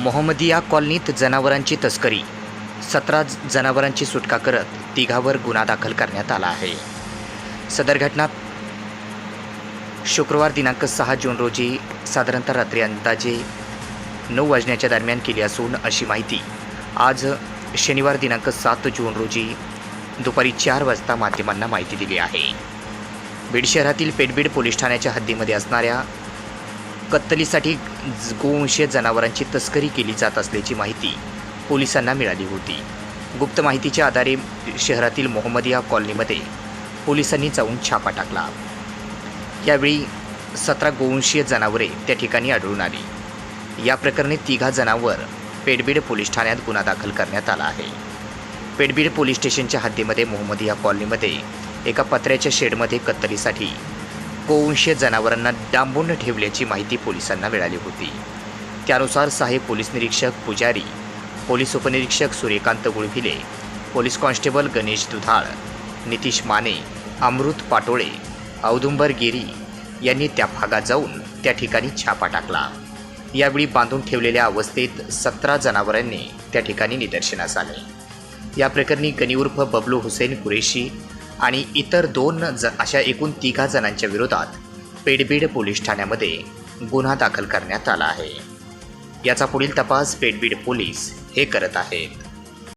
मोहम्मदिया कॉलनीत जनावरांची तस्करी. सतरा जनावरांची सुटका करत तिघावर गुन्हा दाखल करण्यात आला आहे. सदर घटना शुक्रवार दिनांक सहा जून रोजी साधारणतः रात्री अंदाजे नऊ वाजण्याच्या दरम्यान केली असून अशी माहिती आज शनिवार दिनांक सात जून रोजी दुपारी चार वाजता माध्यमांना माहिती दिली आहे. बीड शहरातील पेटबीड पोलीस ठाण्याच्या हद्दीमध्ये असणाऱ्या कत्तलीसाठी ज- गोवंशीय जनावरांची तस्करी केली जात असल्याची माहिती पोलिसांना मिळाली होती. गुप्त माहितीच्या आधारे शहरातील मोहम्मदिया कॉलनीमध्ये पोलिसांनी जाऊन छापा टाकला. यावेळी सतरा गोवंशीय जनावरे त्या ठिकाणी आढळून आली. या प्रकरणी तिघा जणांवर पेडबीड पोलीस ठाण्यात गुन्हा दाखल करण्यात आला आहे. पेडबीड पोलीस स्टेशनच्या हद्दीमध्ये मोहम्मदिया कॉलनीमध्ये एका पत्र्याच्या शेडमध्ये कत्तलीसाठी गोवंशीय जनावरांना डांबून ठेवल्याची माहिती पोलिसांना मिळाली होती. त्यानुसार सहाय्यक पोलीस निरीक्षक पुजारी पोलीस उपनिरीक्षक सूर्यकांत गुळभिले पोलीस कॉन्स्टेबल गणेश दुधाळ नितीश माने अमृत पाटोळे औदुंबर गिरी यांनी त्या भागात जाऊन त्या ठिकाणी छापा टाकला. यावेळी बांधून ठेवलेल्या अवस्थेत सतरा जनावरांनी त्या ठिकाणी निदर्शनास आले. या प्रकरणी गनी उर्फ बबलू हुसेन कुरेशी आणि इतर दोन ज अशा एकूण तिघा जणांच्या विरोधात पेडबीड पोलीस ठाण्यामध्ये गुन्हा दाखल करण्यात आला आहे. याचा पुढील तपास पेडबीड पोलीस हे करत आहेत.